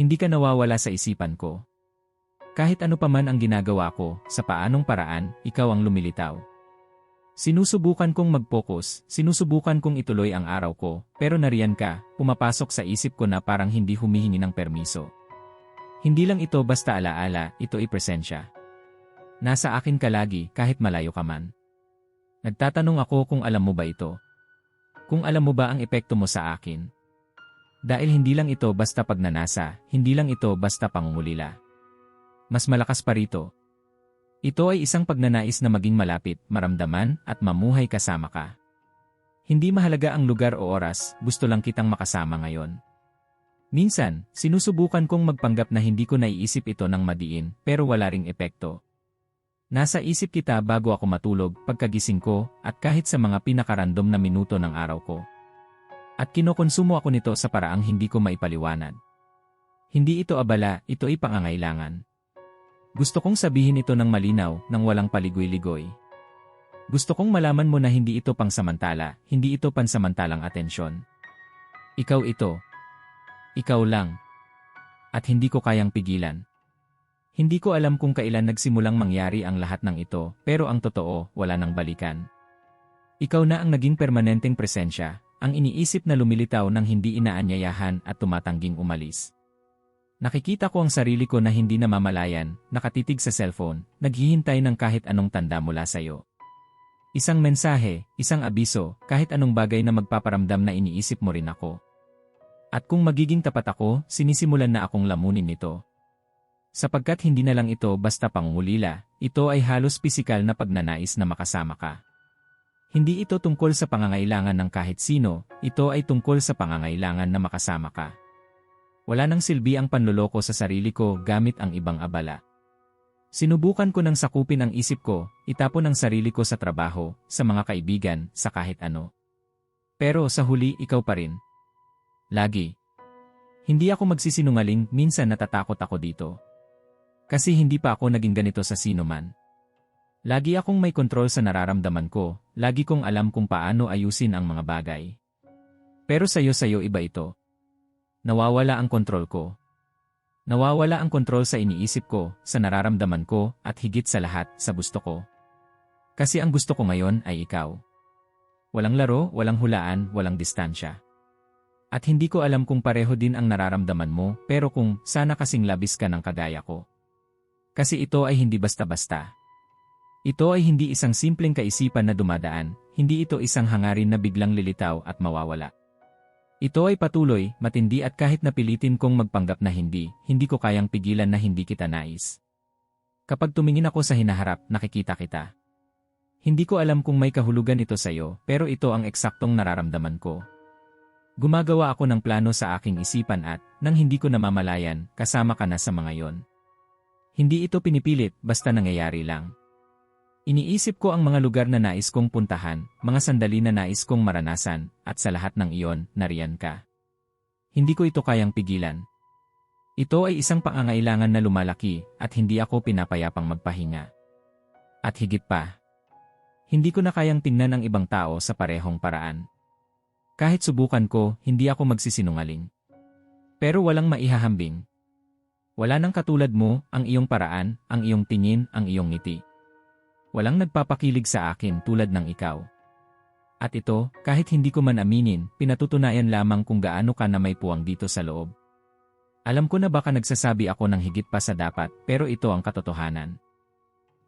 Hindi ka nawawala sa isipan ko. Kahit ano pa man ang ginagawa ko, sa paanong paraan, ikaw ang lumilitaw. Sinusubukan kong mag-focus, sinusubukan kong ituloy ang araw ko, pero nariyan ka, pumapasok sa isip ko na parang hindi humihingi ng permiso. Hindi lang ito basta alaala, ito ay presensya. Nasa akin ka lagi kahit malayo ka man. Nagtatanong ako kung alam mo ba ito. Kung alam mo ba ang epekto mo sa akin. Dahil hindi lang ito basta pagnanasa, hindi lang ito basta pangungulila. Mas malakas pa rito. Ito ay isang pagnanais na maging malapit, maramdaman, at mamuhay kasama ka. Hindi mahalaga ang lugar o oras, gusto lang kitang makasama ngayon. Minsan, sinusubukan kong magpanggap na hindi ko naiisip ito ng madiin, pero wala ring epekto. Nasa isip kita bago ako matulog, pagkagising ko, at kahit sa mga pinakarandom na minuto ng araw ko. At kinokonsumo ako nito sa paraang hindi ko maipaliwanag. Hindi ito abala, ito ay pangangailangan. Gusto kong sabihin ito ng malinaw, nang walang paligoy-ligoy. Gusto kong malaman mo na hindi ito pangsamantala, hindi ito pansamantalang atensyon. Ikaw ito. Ikaw lang. At hindi ko kayang pigilan. Hindi ko alam kung kailan nagsimulang mangyari ang lahat ng ito, pero ang totoo, wala nang balikan. Ikaw na ang naging permanenteng presensya, ang iniisip na lumilitaw ng hindi inaanyayahan at tumatangging umalis. Nakikita ko ang sarili ko na hindi namamalayan, nakatitig sa cellphone, naghihintay ng kahit anong tanda mula sa iyo. Isang mensahe, isang abiso, kahit anong bagay na magpaparamdam na iniisip mo rin ako. At kung magiging tapat ako, sinisimulan na akong lamunin nito. Sapagkat hindi na lang ito basta pangungulila, ito ay halos pisikal na pagnanais na makasama ka. Hindi ito tungkol sa pangangailangan ng kahit sino, ito ay tungkol sa pangangailangan na makasama ka. Wala nang silbi ang panloloko sa sarili ko gamit ang ibang abala. Sinubukan ko nang sakupin ang isip ko, itapon ang sarili ko sa trabaho, sa mga kaibigan, sa kahit ano. Pero sa huli ikaw pa rin. Lagi. Hindi ako magsisinungaling, minsan natatakot ako dito. Kasi hindi pa ako naging ganito sa sino man. Lagi akong may kontrol sa nararamdaman ko, lagi kong alam kung paano ayusin ang mga bagay. Pero sayo-sayo iba ito. Nawawala ang kontrol ko. Nawawala ang kontrol sa iniisip ko, sa nararamdaman ko, at higit sa lahat, sa gusto ko. Kasi ang gusto ko ngayon ay ikaw. Walang laro, walang hulaan, walang distansya. At hindi ko alam kung pareho din ang nararamdaman mo, pero kung sana kasing labis ka ng kagaya ko. Kasi ito ay hindi basta-basta. Ito ay hindi isang simpleng kaisipan na dumadaan, hindi ito isang hangarin na biglang lilitaw at mawawala. Ito ay patuloy, matindi at kahit napilitin kong magpanggap na hindi, hindi ko kayang pigilan na hindi kita nais. Kapag tumingin ako sa hinaharap, nakikita kita. Hindi ko alam kung may kahulugan ito sa iyo, pero ito ang eksaktong nararamdaman ko. Gumagawa ako ng plano sa aking isipan at, nang hindi ko namamalayan, kasama ka na sa mga yon. Hindi ito pinipilit, basta nangyayari lang. Iniisip ko ang mga lugar na nais kong puntahan, mga sandali na nais kong maranasan, at sa lahat ng iyon, nariyan ka. Hindi ko ito kayang pigilan. Ito ay isang pangangailangan na lumalaki at hindi ako pinapayapang magpahinga. At higit pa, hindi ko na kayang tingnan ang ibang tao sa parehong paraan. Kahit subukan ko, hindi ako magsisinungaling. Pero walang maihahambing. Wala nang katulad mo, ang iyong paraan, ang iyong tingin, ang iyong ngiti. Walang nagpapakilig sa akin tulad ng ikaw. At ito, kahit hindi ko man aminin, pinatutunayan lamang kung gaano ka na may puwang dito sa loob. Alam ko na baka nagsasabi ako ng higit pa sa dapat, pero ito ang katotohanan.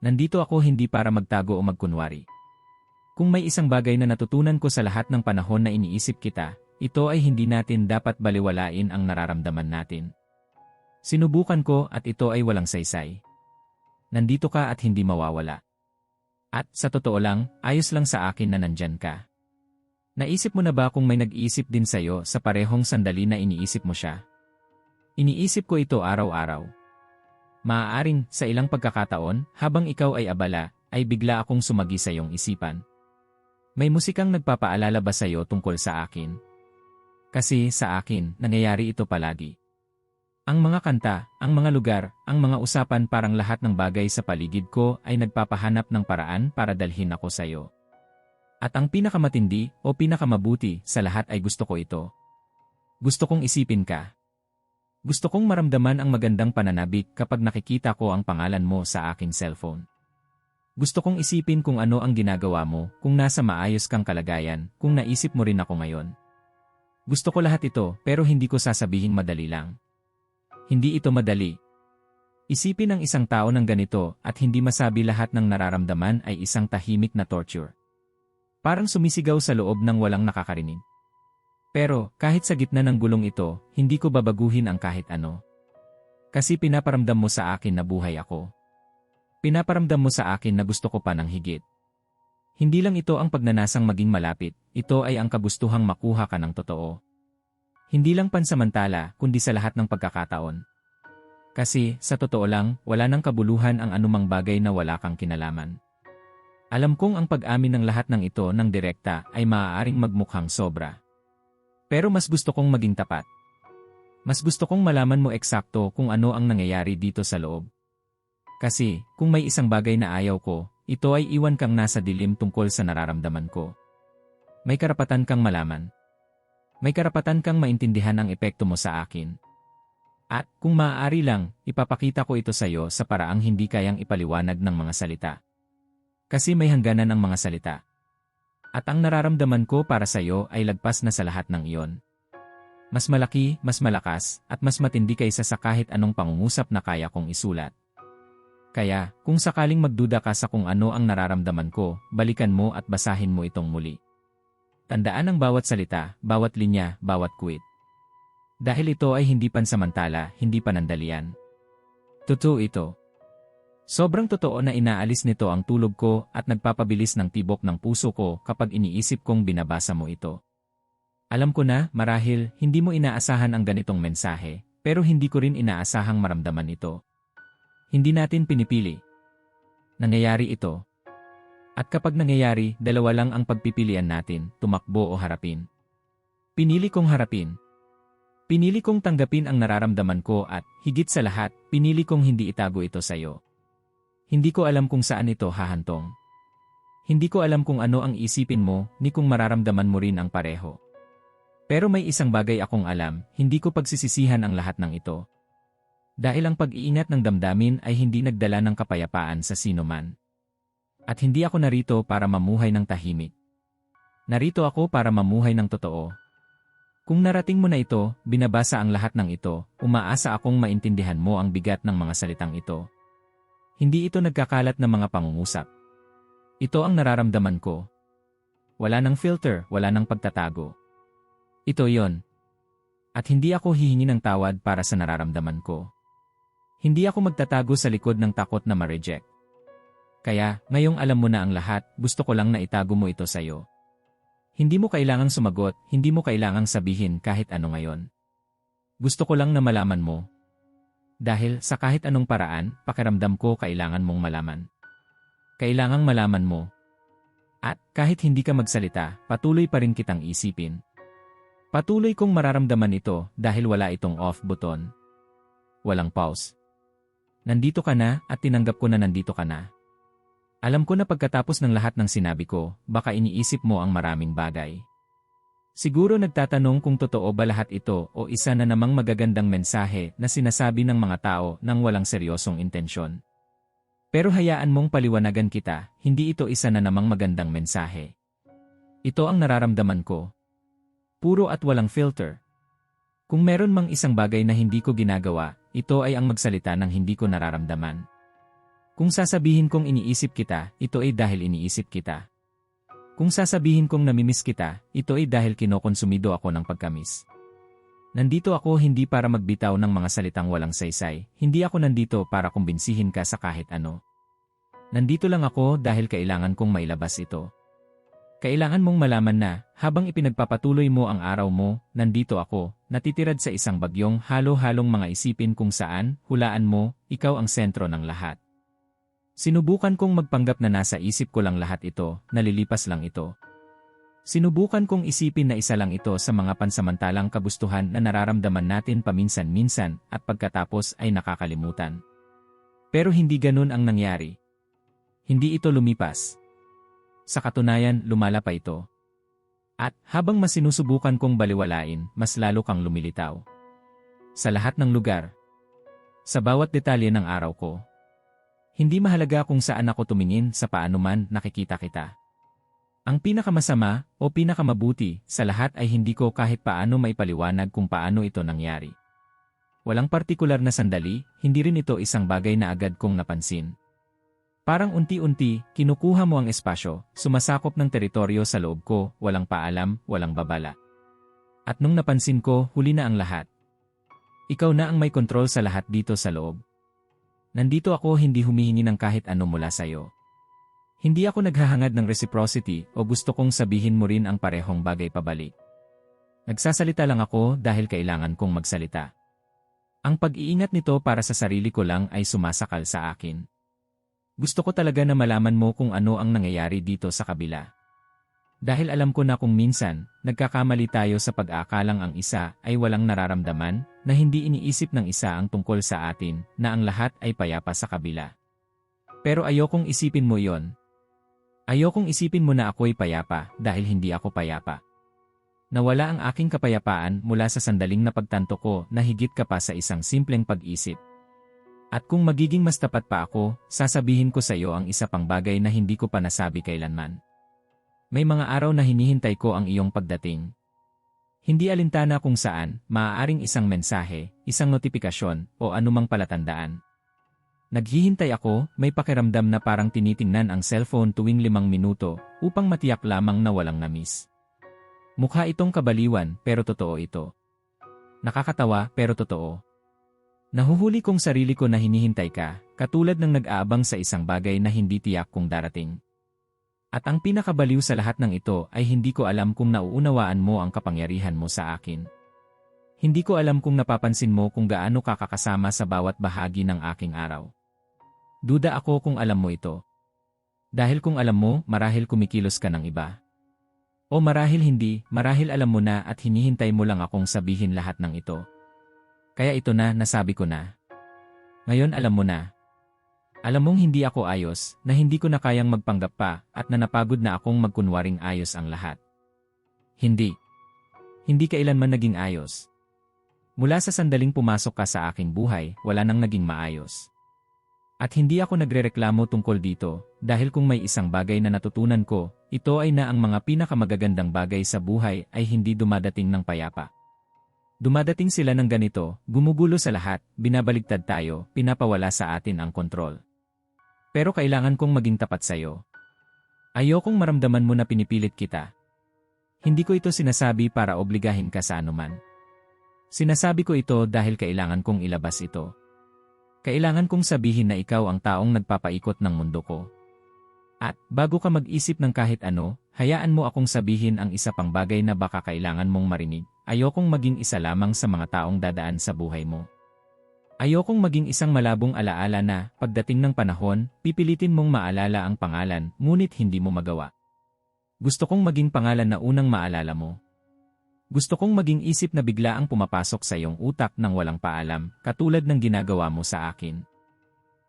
Nandito ako hindi para magtago o magkunwari. Kung may isang bagay na natutunan ko sa lahat ng panahon na iniisip kita, ito ay hindi natin dapat baliwalain ang nararamdaman natin. Sinubukan ko at ito ay walang saysay. Nandito ka at hindi mawawala. At sa totoo lang, ayos lang sa akin na nandyan ka. Naisip mo na ba kung may nag-iisip din sa'yo sa parehong sandali na iniisip mo siya? Iniisip ko ito araw-araw. Maaaring, sa ilang pagkakataon, habang ikaw ay abala, ay bigla akong sumagi sa iyong isipan. May musikang nagpapaalala ba sa'yo tungkol sa akin? Kasi sa akin, nangyayari ito palagi. Ang mga kanta, ang mga lugar, ang mga usapan parang lahat ng bagay sa paligid ko ay nagpapahanap ng paraan para dalhin ako sa iyo. At ang pinakamatindi o pinakamabuti sa lahat ay gusto ko ito. Gusto kong isipin ka. Gusto kong maramdaman ang magandang pananabik kapag nakikita ko ang pangalan mo sa aking cellphone. Gusto kong isipin kung ano ang ginagawa mo, kung nasa maayos kang kalagayan, kung naisip mo rin ako ngayon. Gusto ko lahat ito pero hindi ko sasabihin madali lang. Hindi ito madali. Isipin ang isang tao ng ganito at hindi masabi lahat ng nararamdaman ay isang tahimik na torture. Parang sumisigaw sa loob ng walang nakakarinig. Pero, kahit sa gitna ng gulong ito, hindi ko babaguhin ang kahit ano. Kasi pinaparamdam mo sa akin na buhay ako. Pinaparamdam mo sa akin na gusto ko pa ng higit. Hindi lang ito ang pagnanasang maging malapit, ito ay ang kagustuhang makuha ka ng totoo. Hindi lang pansamantala, kundi sa lahat ng pagkakataon. Kasi, sa totoo lang, wala nang kabuluhan ang anumang bagay na wala kang kinalaman. Alam kong ang pag-amin ng lahat ng ito ng direkta ay maaaring magmukhang sobra. Pero mas gusto kong maging tapat. Mas gusto kong malaman mo eksakto kung ano ang nangyayari dito sa loob. Kasi, kung may isang bagay na ayaw ko, ito ay iwan kang nasa dilim tungkol sa nararamdaman ko. May karapatan kang malaman. May karapatan kang maintindihan ang epekto mo sa akin. At, kung maaari lang, ipapakita ko ito sa iyo sa paraang hindi kayang ipaliwanag ng mga salita. Kasi may hangganan ang mga salita. At ang nararamdaman ko para sa iyo ay lagpas na sa lahat ng iyon. Mas malaki, mas malakas, at mas matindi kaysa sa kahit anong pangungusap na kaya kong isulat. Kaya, kung sakaling magduda ka sa kung ano ang nararamdaman ko, balikan mo at basahin mo itong muli. Tandaan ang bawat salita, bawat linya, bawat quit. Dahil ito ay hindi pansamantala, hindi panandalian. Totoo ito. Sobrang totoo na inaalis nito ang tulog ko at nagpapabilis ng tibok ng puso ko kapag iniisip kong binabasa mo ito. Alam ko na, marahil, hindi mo inaasahan ang ganitong mensahe, pero hindi ko rin inaasahang maramdaman ito. Hindi natin pinipili. Nangyayari ito. At kapag nangyayari, dalawa lang ang pagpipilian natin, tumakbo o harapin. Pinili kong harapin. Pinili kong tanggapin ang nararamdaman ko at, higit sa lahat, pinili kong hindi itago ito sa iyo. Hindi ko alam kung saan ito hahantong. Hindi ko alam kung ano ang isipin mo, ni kung mararamdaman mo rin ang pareho. Pero may isang bagay akong alam, hindi ko pagsisisihan ang lahat ng ito. Dahil ang pag-iingat ng damdamin ay hindi nagdala ng kapayapaan sa sino man. At hindi ako narito para mamuhay ng tahimik. Narito ako para mamuhay ng totoo. Kung narating mo na ito, binabasa ang lahat ng ito, umaasa akong maintindihan mo ang bigat ng mga salitang ito. Hindi ito nagkakalat ng mga pangungusap. Ito ang nararamdaman ko. Wala ng filter, wala ng pagtatago. Ito yon. At hindi ako hihingi ng tawad para sa nararamdaman ko. Hindi ako magtatago sa likod ng takot na ma-reject. Kaya, ngayong alam mo na ang lahat, gusto ko lang na itago mo ito sa'yo. Hindi mo kailangang sumagot, hindi mo kailangang sabihin kahit ano ngayon. Gusto ko lang na malaman mo, dahil sa kahit anong paraan, pakiramdam ko kailangan mong malaman. Kailangang malaman mo. At kahit hindi ka magsalita, patuloy pa rin kitang isipin. Patuloy kong mararamdaman ito dahil wala itong off button. Walang pause. Nandito ka na at tinanggap ko na nandito ka na. Alam ko na pagkatapos ng lahat ng sinabi ko, baka iniisip mo ang maraming bagay. Siguro nagtatanong kung totoo ba lahat ito o isa na namang magagandang mensahe na sinasabi ng mga tao nang walang seryosong intensyon. Pero hayaan mong paliwanagan kita, hindi ito isa na namang magandang mensahe. Ito ang nararamdaman ko. Puro at walang filter. Kung meron mang isang bagay na hindi ko ginagawa, ito ay ang magsalita ng hindi ko nararamdaman. Kung sasabihin kong iniisip kita, ito ay dahil iniisip kita. Kung sasabihin kong namimiss kita, ito ay dahil kinokonsumido ako ng pagkamis. Nandito ako hindi para magbitaw ng mga salitang walang saysay, hindi ako nandito para kumbinsihin ka sa kahit ano. Nandito lang ako dahil kailangan kong mailabas ito. Kailangan mong malaman na, habang ipinagpapatuloy mo ang araw mo, nandito ako, natitirad sa isang bagyong halo-halong mga isipin kung saan, hulaan mo, ikaw ang sentro ng lahat. Sinubukan kong magpanggap na nasa isip ko lang lahat ito, nalilipas lang ito. Sinubukan kong isipin na isa lang ito sa mga pansamantalang kagustuhan na nararamdaman natin paminsan-minsan at pagkatapos ay nakakalimutan. Pero hindi ganun ang nangyari. Hindi ito lumipas. Sa katunayan, lumala pa ito. At habang mas sinusubukan kong baliwalain, mas lalo kang lumilitaw. Sa lahat ng lugar. Sa bawat detalye ng araw ko. Hindi mahalaga kung saan ako tumingin sa paano man nakikita kita. Ang pinakamasama o pinakamabuti sa lahat ay hindi ko kahit paano maipaliwanag kung paano ito nangyari. Walang partikular na sandali, hindi rin ito isang bagay na agad kong napansin. Parang unti-unti, kinukuha mo ang espasyo, sumasakop ng teritoryo sa loob ko, walang paalam, walang babala. At nung napansin ko, huli na ang lahat. Ikaw na ang may kontrol sa lahat dito sa loob. Nandito ako hindi humihingi ng kahit ano mula sa'yo. Hindi ako naghahangad ng reciprocity o gusto kong sabihin mo rin ang parehong bagay pabalik. Nagsasalita lang ako dahil kailangan kong magsalita. Ang pag-iingat nito para sa sarili ko lang ay sumasakal sa akin. Gusto ko talaga na malaman mo kung ano ang nangyayari dito sa kabila. Dahil alam ko na kung minsan, nagkakamali tayo sa pag-aakalang ang isa ay walang nararamdaman, na hindi iniisip ng isa ang tungkol sa atin, na ang lahat ay payapa sa kabila. Pero ayokong isipin mo yon. Ayokong isipin mo na ako'y payapa dahil hindi ako payapa. Nawala ang aking kapayapaan mula sa sandaling napagtanto ko na higit ka pa sa isang simpleng pag-isip. At kung magiging mas tapat pa ako, sasabihin ko sa iyo ang isa pang bagay na hindi ko pa nasabi kailanman. May mga araw na hinihintay ko ang iyong pagdating. Hindi alintana kung saan, maaaring isang mensahe, isang notifikasyon, o anumang palatandaan. Naghihintay ako, may pakiramdam na parang tinitingnan ang cellphone tuwing limang minuto upang matiyak lamang na walang namis. Mukha itong kabaliwan pero totoo ito. Nakakatawa pero totoo. Nahuhuli kong sarili ko na hinihintay ka, katulad ng nag-aabang sa isang bagay na hindi tiyak kung darating. At ang pinakabaliw sa lahat ng ito ay hindi ko alam kung nauunawaan mo ang kapangyarihan mo sa akin. Hindi ko alam kung napapansin mo kung gaano kakakasama sa bawat bahagi ng aking araw. Duda ako kung alam mo ito. Dahil kung alam mo, marahil kumikilos ka ng iba. O marahil hindi, marahil alam mo na at hinihintay mo lang akong sabihin lahat ng ito. Kaya ito na, nasabi ko na. Ngayon alam mo na. Alam mong hindi ako ayos, na hindi ko na kayang magpanggap pa, at na napagod na akong magkunwaring ayos ang lahat. Hindi. Hindi kailanman naging ayos. Mula sa sandaling pumasok ka sa aking buhay, wala nang naging maayos. At hindi ako nagrereklamo tungkol dito, dahil kung may isang bagay na natutunan ko, ito ay na ang mga pinakamagagandang bagay sa buhay ay hindi dumadating ng payapa. Dumadating sila ng ganito, gumugulo sa lahat, binabaligtad tayo, pinapawala sa atin ang kontrol. Pero kailangan kong maging tapat sa'yo. Ayokong maramdaman mo na pinipilit kita. Hindi ko ito sinasabi para obligahin ka sa anuman. Sinasabi ko ito dahil kailangan kong ilabas ito. Kailangan kong sabihin na ikaw ang taong nagpapaikot ng mundo ko. At, bago ka mag-isip ng kahit ano, hayaan mo akong sabihin ang isa pang bagay na baka kailangan mong marinig. Ayokong maging isa lamang sa mga taong dadaan sa buhay mo. Ayokong maging isang malabong alaala na, pagdating ng panahon, pipilitin mong maalala ang pangalan, ngunit hindi mo magawa. Gusto kong maging pangalan na unang maalala mo. Gusto kong maging isip na bigla ang pumapasok sa iyong utak nang walang paalam, katulad ng ginagawa mo sa akin.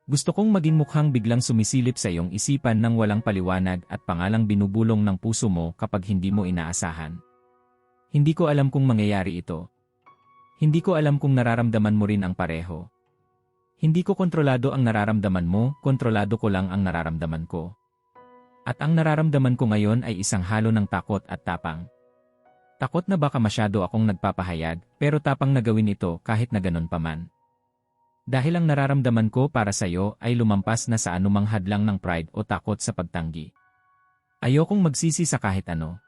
Gusto kong maging mukhang biglang sumisilip sa iyong isipan nang walang paliwanag at pangalang binubulong ng puso mo kapag hindi mo inaasahan. Hindi ko alam kung mangyayari ito. Hindi ko alam kung nararamdaman mo rin ang pareho. Hindi ko kontrolado ang nararamdaman mo, kontrolado ko lang ang nararamdaman ko. At ang nararamdaman ko ngayon ay isang halo ng takot at tapang. Takot na baka masyado akong nagpapahayag, pero tapang na gawin ito kahit na ganun pa man. Dahil ang nararamdaman ko para sa iyo ay lumampas na sa anumang hadlang ng pride o takot sa pagtanggi. Ayokong magsisi sa kahit ano.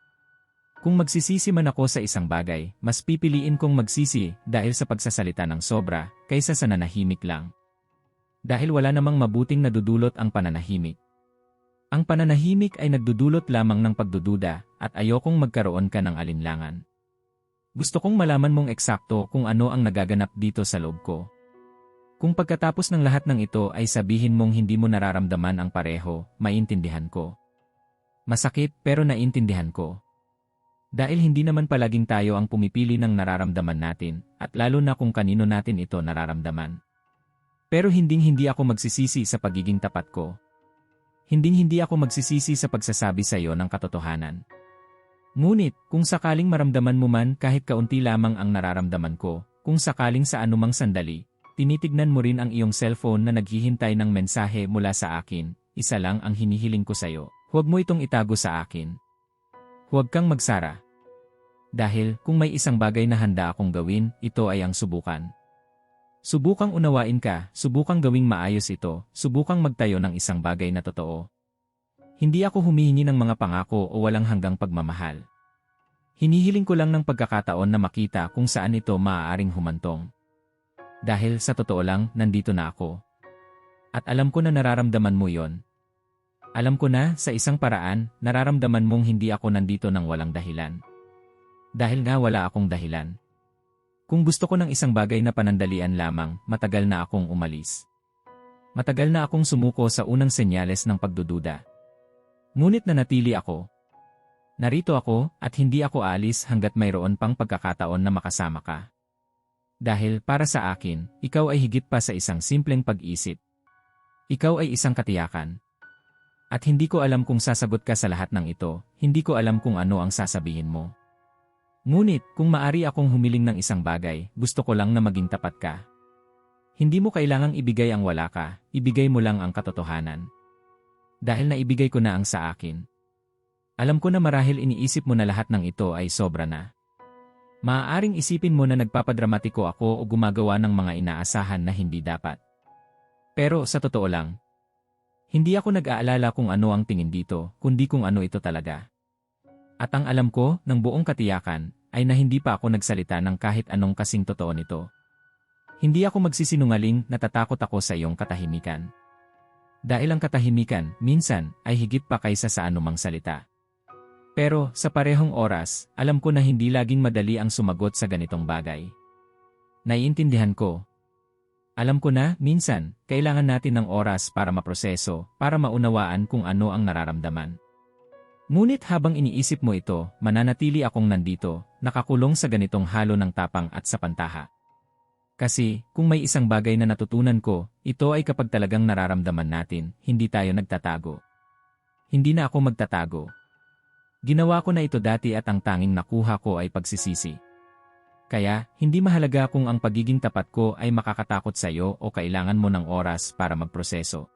Kung magsisisi man ako sa isang bagay, mas pipiliin kong magsisi dahil sa pagsasalita ng sobra kaysa sa nanahimik lang. Dahil wala namang mabuting nadudulot ang pananahimik. Ang pananahimik ay nagdudulot lamang ng pagdududa at ayokong magkaroon ka ng alinlangan. Gusto kong malaman mong eksakto kung ano ang nagaganap dito sa loob ko. Kung pagkatapos ng lahat ng ito ay sabihin mong hindi mo nararamdaman ang pareho, maintindihan ko. Masakit pero naintindihan ko. Dahil hindi naman palaging tayo ang pumipili ng nararamdaman natin, at lalo na kung kanino natin ito nararamdaman. Pero hinding-hindi ako magsisisi sa pagiging tapat ko, Hinding-hindi ako magsisisi sa pagsasabi sa iyo ng katotohanan. Ngunit, kung sakaling maramdaman mo man kahit kaunti lamang ang nararamdaman ko, Kung sakaling sa anumang sandali, tinitignan mo rin ang iyong cellphone na naghihintay ng mensahe mula sa akin, isa lang ang hinihiling ko sa'yo. Huwag mo itong itago sa akin. Huwag kang magsara. Dahil kung may isang bagay na handa akong gawin, ito ay ang subukan. Subukang unawain ka, subukang gawing maayos ito, subukang magtayo ng isang bagay na totoo. Hindi ako humihingi ng mga pangako o walang hanggang pagmamahal. Hinihiling ko lang ng pagkakataon na makita kung saan ito maaaring humantong. Dahil sa totoo lang, nandito na ako. At alam ko na nararamdaman mo yon. Alam ko na, sa isang paraan, nararamdaman mong hindi ako nandito ng walang dahilan. Dahil nga wala akong dahilan. Kung gusto ko ng isang bagay na panandalian lamang, matagal na akong umalis. Matagal na akong sumuko sa unang senyales ng pagdududa. Ngunit nanatili ako. Narito ako at hindi ako alis hanggat mayroon pang pagkakataon na makasama ka. Dahil para sa akin, ikaw ay higit pa sa isang simpleng pag-isip. Ikaw ay isang katiyakan. At hindi ko alam kung sasagot ka sa lahat ng ito, hindi ko alam kung ano ang sasabihin mo. Ngunit, kung maari akong humiling ng isang bagay, gusto ko lang na maging tapat ka. Hindi mo kailangang ibigay ang wala ka, ibigay mo lang ang katotohanan. Dahil naibigay ko na ang sa akin. Alam ko na marahil iniisip mo na lahat ng ito ay sobra na. Maaaring isipin mo na nagpapadramatiko ako o gumagawa ng mga inaasahan na hindi dapat. Pero sa totoo lang, hindi ako nag-aalala kung ano ang tingin dito, kundi kung ano ito talaga. At ang alam ko, ng buong katiyakan, ay na hindi pa ako nagsalita ng kahit anong kasing totoo nito. Hindi ako magsisinungaling, natatakot ako sa iyong katahimikan. Dahil ang katahimikan, minsan, ay higit pa kaysa sa anumang salita. Pero, sa parehong oras, alam ko na hindi laging madali ang sumagot sa ganitong bagay. Naiintindihan ko. Alam ko na, minsan, kailangan natin ng oras para maproseso, para maunawaan kung ano ang nararamdaman. Ngunit habang iniisip mo ito, mananatili akong nandito, nakakulong sa ganitong halo ng tapang at sa pantaha. Kasi, kung may isang bagay na natutunan ko, ito ay kapag talagang nararamdaman natin, hindi tayo nagtatago. Hindi na ako magtatago. Ginawa ko na ito dati at ang tanging nakuha ko ay pagsisisi. Kaya, hindi mahalaga kung ang pagiging tapat ko ay makakatakot sa iyo o kailangan mo ng oras para magproseso.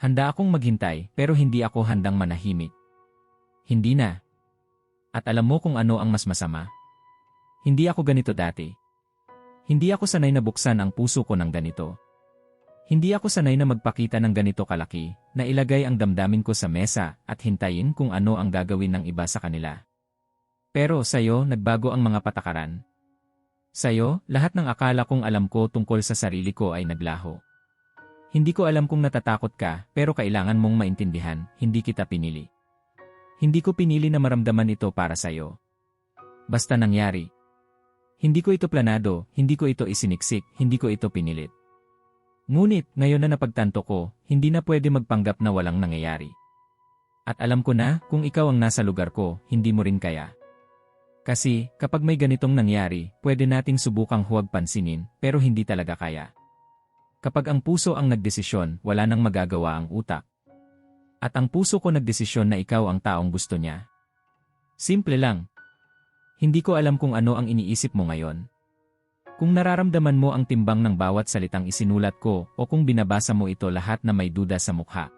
Handa akong maghintay pero hindi ako handang manahimik. Hindi na. At alam mo kung ano ang mas masama? Hindi ako ganito dati. Hindi ako sanay na buksan ang puso ko ng ganito. Hindi ako sanay na magpakita ng ganito kalaki, na ilagay ang damdamin ko sa mesa at hintayin kung ano ang gagawin ng iba sa kanila. Pero sa'yo, nagbago ang mga patakaran. Sa'yo, lahat ng akala kong alam ko tungkol sa sarili ko ay naglaho. Hindi ko alam kung natatakot ka, pero kailangan mong maintindihan, hindi kita pinili. Hindi ko pinili na maramdaman ito para sa'yo. Basta nangyari. Hindi ko ito planado, hindi ko ito isiniksik, hindi ko ito pinilit. Ngunit, ngayon na napagtanto ko, hindi na pwede magpanggap na walang nangyayari. At alam ko na, kung ikaw ang nasa lugar ko, hindi mo rin kaya. Kasi, kapag may ganitong nangyari, pwede nating subukang huwag pansinin, pero hindi talaga kaya. Kapag ang puso ang nagdesisyon, wala nang magagawa ang utak. At ang puso ko nagdesisyon na ikaw ang taong gusto niya. Simple lang. Hindi ko alam kung ano ang iniisip mo ngayon. Kung nararamdaman mo ang timbang ng bawat salitang isinulat ko o kung binabasa mo ito lahat na may duda sa mukha.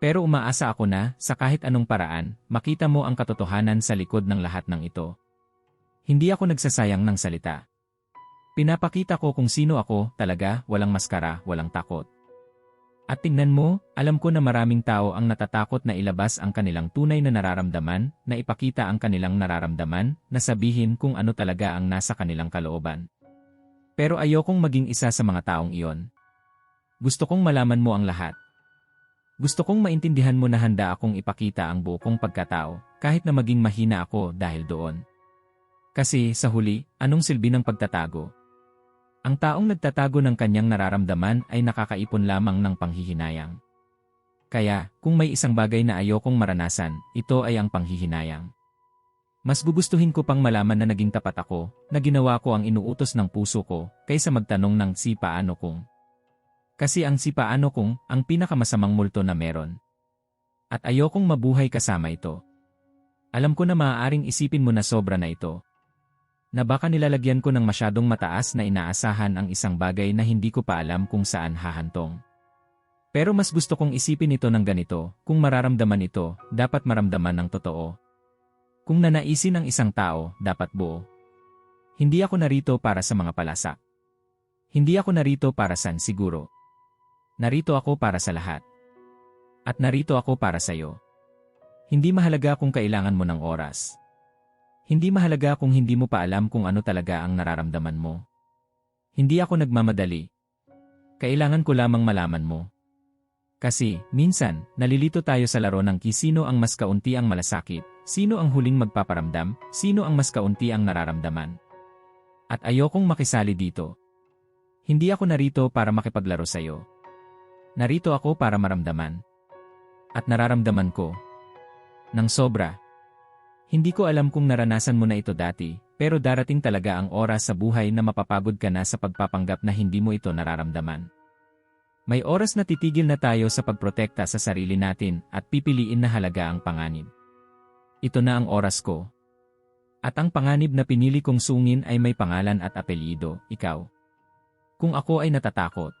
Pero umaasa ako na, sa kahit anong paraan, makita mo ang katotohanan sa likod ng lahat ng ito. Hindi ako nagsasayang ng salita. Pinapakita ko kung sino ako, talaga, walang maskara, walang takot. At tingnan mo, alam ko na maraming tao ang natatakot na ilabas ang kanilang tunay na nararamdaman, na ipakita ang kanilang nararamdaman, na sabihin kung ano talaga ang nasa kanilang kalooban. Pero ayokong maging isa sa mga taong iyon. Gusto kong malaman mo ang lahat. Gusto kong maintindihan mo na handa akong ipakita ang buo kong pagkatao, kahit na maging mahina ako dahil doon. Kasi, sa huli, anong silbi ng pagtatago? Ang taong nagtatago ng kanyang nararamdaman ay nakakaipon lamang ng panghihinayang. Kaya, kung may isang bagay na ayokong maranasan, ito ay ang panghihinayang. Mas gugustuhin ko pang malaman na naging tapat ako, na ginawa ko ang inuutos ng puso ko, kaysa magtanong ng si paano kung. Kasi ang si paano kung, ang pinakamasamang multo na meron. At ayokong mabuhay kasama ito. Alam ko na maaaring isipin mo na sobra na ito. Na baka nilalagyan ko ng masyadong mataas na inaasahan ang isang bagay na hindi ko pa alam kung saan hahantong. Pero mas gusto kong isipin ito ng ganito, kung mararamdaman ito, dapat maramdaman ng totoo. Kung nanaisin ng isang tao, dapat buo. Hindi ako narito para sa mga palasak. Hindi ako narito para san siguro. Narito ako para sa lahat. At narito ako para sa iyo. Hindi mahalaga kung kailangan mo ng oras. Hindi mahalaga kung hindi mo pa alam kung ano talaga ang nararamdaman mo. Hindi ako nagmamadali. Kailangan ko lamang malaman mo. Kasi, minsan, nalilito tayo sa laro ng kisino ang mas kaunti ang malasakit, sino ang huling magpaparamdam, sino ang mas kaunti ang nararamdaman. At ayokong makisali dito. Hindi ako narito para makipaglaro sa iyo. Narito ako para maramdaman. At nararamdaman ko. Nang sobra. Hindi ko alam kung naranasan mo na ito dati, pero darating talaga ang oras sa buhay na mapapagod ka na sa pagpapanggap na hindi mo ito nararamdaman. May oras na titigil na tayo sa pagprotekta sa sarili natin at pipiliin na halaga ang panganib. Ito na ang oras ko. At ang panganib na pinili kong sungin ay may pangalan at apelyido, ikaw. Kung ako ay natatakot.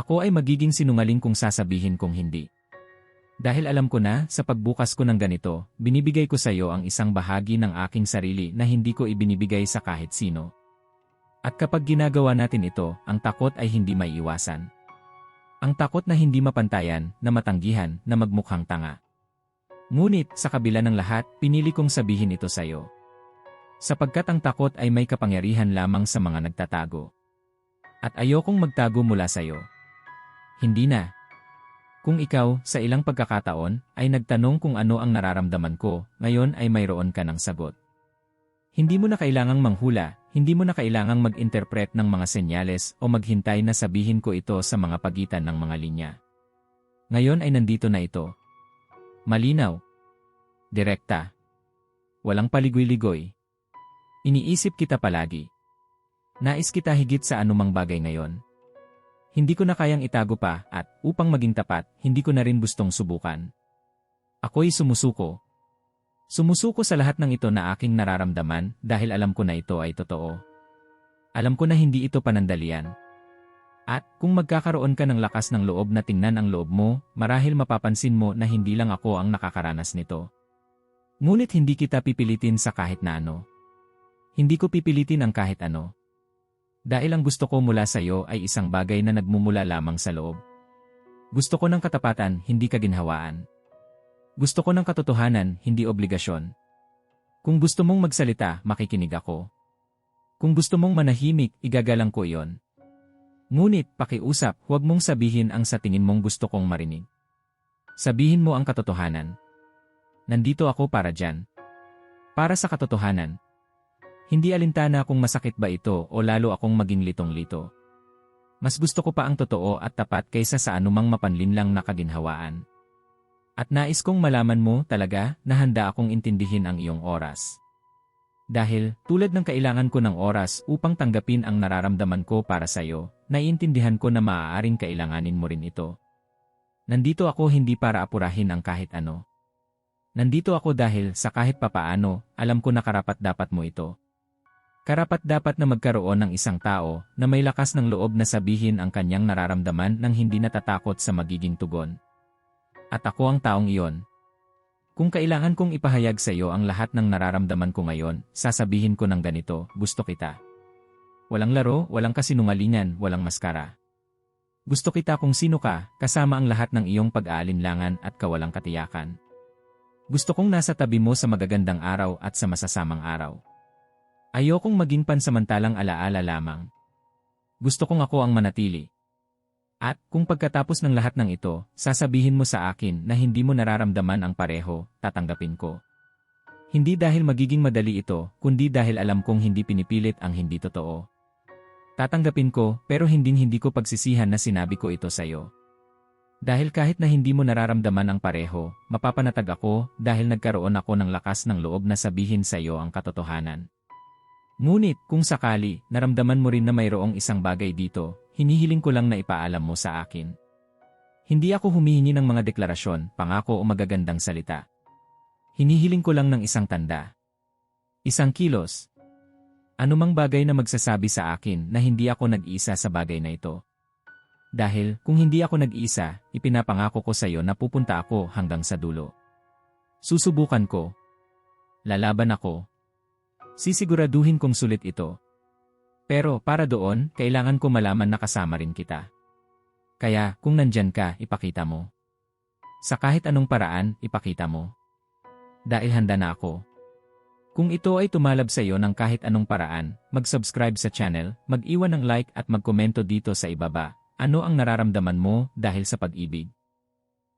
Ako ay magiging sinungaling kung sasabihin kong hindi. Dahil alam ko na, sa pagbukas ko ng ganito, binibigay ko sa iyo ang isang bahagi ng aking sarili na hindi ko ibinibigay sa kahit sino. At kapag ginagawa natin ito, ang takot ay hindi may iwasan. Ang takot na hindi mapantayan, na matanggihan, na magmukhang tanga. Ngunit, sa kabila ng lahat, pinili kong sabihin ito sa iyo. Sapagkat ang takot ay may kapangyarihan lamang sa mga nagtatago. At ayokong magtago mula sa iyo. Hindi na. Kung ikaw, sa ilang pagkakataon, ay nagtanong kung ano ang nararamdaman ko, ngayon ay mayroon ka ng sagot. Hindi mo na kailangang manghula, hindi mo na kailangang mag-interpret ng mga senyales o maghintay na sabihin ko ito sa mga pagitan ng mga linya. Ngayon ay nandito na ito. Malinaw. Direkta. Walang paligoy-ligoy. Iniisip kita palagi. Nais kita higit sa anumang bagay ngayon. Hindi ko na kayang itago pa at upang maging tapat, hindi ko na rin gustong subukan. Ako'y sumusuko, Sumusuko sa lahat ng ito na aking nararamdaman dahil alam ko na ito ay totoo. Alam ko na hindi ito panandalian. At kung magkakaroon ka ng lakas ng loob na tingnan ang loob mo, marahil mapapansin mo na hindi lang ako ang nakakaranas nito. Ngunit hindi kita pipilitin sa kahit na ano. Hindi ko pipilitin ang kahit ano. Dahil ang gusto ko mula sa iyo ay isang bagay na nagmumula lamang sa loob. Gusto ko ng katapatan, hindi kaginhawaan. Gusto ko ng katotohanan, hindi obligasyon. Kung gusto mong magsalita, makikinig ako. Kung gusto mong manahimik, igagalang ko iyon. Ngunit, pakiusap, huwag mong sabihin ang sa tingin mong gusto kong marinig. Sabihin mo ang katotohanan. Nandito ako para dyan. Para sa katotohanan. Hindi alintana kung masakit ba ito o lalo akong maging litong-lito. Mas gusto ko pa ang totoo at tapat kaysa sa anumang mapanlinlang na kaginhawaan. At nais kong malaman mo talaga na handa akong intindihin ang iyong oras. Dahil, tulad ng kailangan ko ng oras upang tanggapin ang nararamdaman ko para sa iyo, naiintindihan ko na maaaring kailanganin mo rin ito. Nandito ako hindi para apurahin ang kahit ano. Nandito ako dahil sa kahit papaano, alam ko na karapat dapat mo ito. Karapat dapat na magkaroon ng isang tao na may lakas ng loob na sabihin ang kanyang nararamdaman nang hindi natatakot sa magiging tugon. At ako ang taong iyon. Kung kailangan kong ipahayag sa iyo ang lahat ng nararamdaman ko ngayon, sasabihin ko ng ganito, gusto kita. Walang laro, walang kasinungalingan, walang maskara. Gusto kita kung sino ka, kasama ang lahat ng iyong pag-aalinlangan at kawalang katiyakan. Gusto kong nasa tabi mo sa magagandang araw at sa masasamang araw. Ayokong maging pansamantalang alaala lamang. Gusto kong ako ang manatili, at kung pagkatapos ng lahat ng ito, sasabihin mo sa akin na hindi mo nararamdaman ang pareho, tatanggapin ko. Hindi dahil magiging madali ito, kundi dahil alam kong hindi pinipilit ang hindi totoo. Tatanggapin ko, pero hindi hindi ko pagsisihan na sinabi ko ito sa iyo. Dahil kahit na hindi mo nararamdaman ang pareho, mapapanatag ako dahil nagkaroon ako ng lakas ng loob na sabihin sa iyo ang katotohanan. Ngunit, kung sakali, naramdaman mo rin na mayroong isang bagay dito, hinihiling ko lang na ipaalam mo sa akin. Hindi ako humihingi ng mga deklarasyon, pangako o magagandang salita. Hinihiling ko lang ng isang tanda. Isang kilos. Anumang bagay na magsasabi sa akin na hindi ako nag-isa sa bagay na ito. Dahil kung hindi ako nag-isa, ipinapangako ko sa iyo na pupunta ako hanggang sa dulo. Susubukan ko. Lalaban ako. Sisiguraduhin kong sulit ito. Pero para doon, kailangan ko malaman na kasama rin kita. Kaya kung nandyan ka, ipakita mo. Sa kahit anong paraan, ipakita mo. Dahil handa na ako. Kung ito ay tumalab sa iyo ng kahit anong paraan, mag-subscribe sa channel, mag-iwan ng like at magkomento dito sa ibaba. Ano ang nararamdaman mo dahil sa pag-ibig?